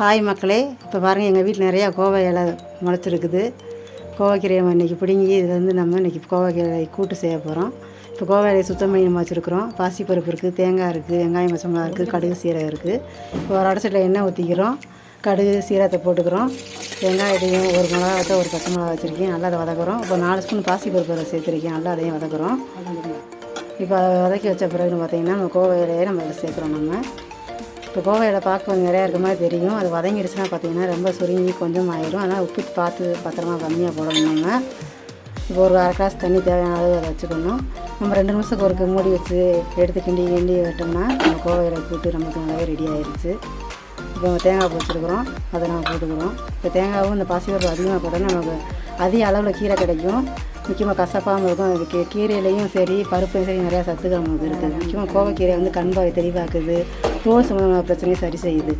Hi மக்களே. இப்போ பாருங்கள் எங்கள் வீட்டில் நிறையா கோவை இலை முளைச்சிருக்குது. கோவைக்கீரை நம்ம இன்றைக்கி பிடுங்கி இதுலேருந்து வந்து நம்ம இன்றைக்கி கோவைக்கீரை கூட்டு செய்ய போகிறோம் இப்போ கோவை இலையை சுத்தம் பண்ணி நம்ம வச்சுருக்குறோம். பாசிப்பருப்பு இருக்குது தேங்காய் இருக்குது வெங்காயம் பச்சை இருக்குது கடுகு சீரகம் இருக்குது இப்போ ஒரு அடச்சட்டில் எண்ணெய் ஊற்றிக்கிறோம் கடுகு சீரகத்தை போட்டுக்கிறோம். வெங்காயத்தையும் ஒரு மிளகாத்தை ஒரு பச்சை மிளகா வச்சுருக்கேன். நல்லா அதை வதக்குறோம். இப்போ நாலு ஸ்பூன் பாசிப்பருப்பு அதை சேர்த்துருக்கேன். நல்லா அதையும் வதக்குறோம். இப்போ அதை வதக்கி வச்ச பிறகு பார்த்திங்கன்னா நம்ம கோவை இலையை நம்ம சேர்க்குறோம் நம்ம. இப்போ கோவை இலை பார்க்க நிறையா இருக்க மாதிரி தெரியும். அது வதங்கிடுச்சுன்னா பார்த்தீங்கன்னா ரொம்ப சுருங்கி கொஞ்சம் ஆயிடும் அதனால் உப்பு பார்த்து பத்திரமா கம்மியாக போடணுங்க. இப்போ ஒரு அரை கிளாஸ் தண்ணி தேவையான அளவு அதை வச்சுக்கணும். நம்ம ரெண்டு நிமிஷத்துக்கு ஒருக்கு மூடி வச்சு எடுத்து கிண்டி கிண்டி விட்டோம்னா நம்ம கோவை போட்டு நமக்கு நல்லாவே ரெடி ஆயிடுச்சு இப்போ நம்ம தேங்காய் போட்டுருக்குறோம் அதை நம்ம போட்டுக்கிறோம். இப்போ தேங்காவும் இந்த பாசிப்பருப்பு அதிகமாக போட்டால் நமக்கு அதிக அளவில் கீரை கிடைக்கும். முக்கியமாக கசப்பாகவும் இருக்கும். அதுக்கு கீரையிலையும் சரி பருப்புலையும் சரி நிறையா சத்துக்கள் நமக்கு இருக்குது. முக்கியமாக கோவக்கீரை வந்து கண்பாவை தெளிவாக்குது. தோல் சம்மந்தமான பிரச்சனையும் சரி செய்யுது.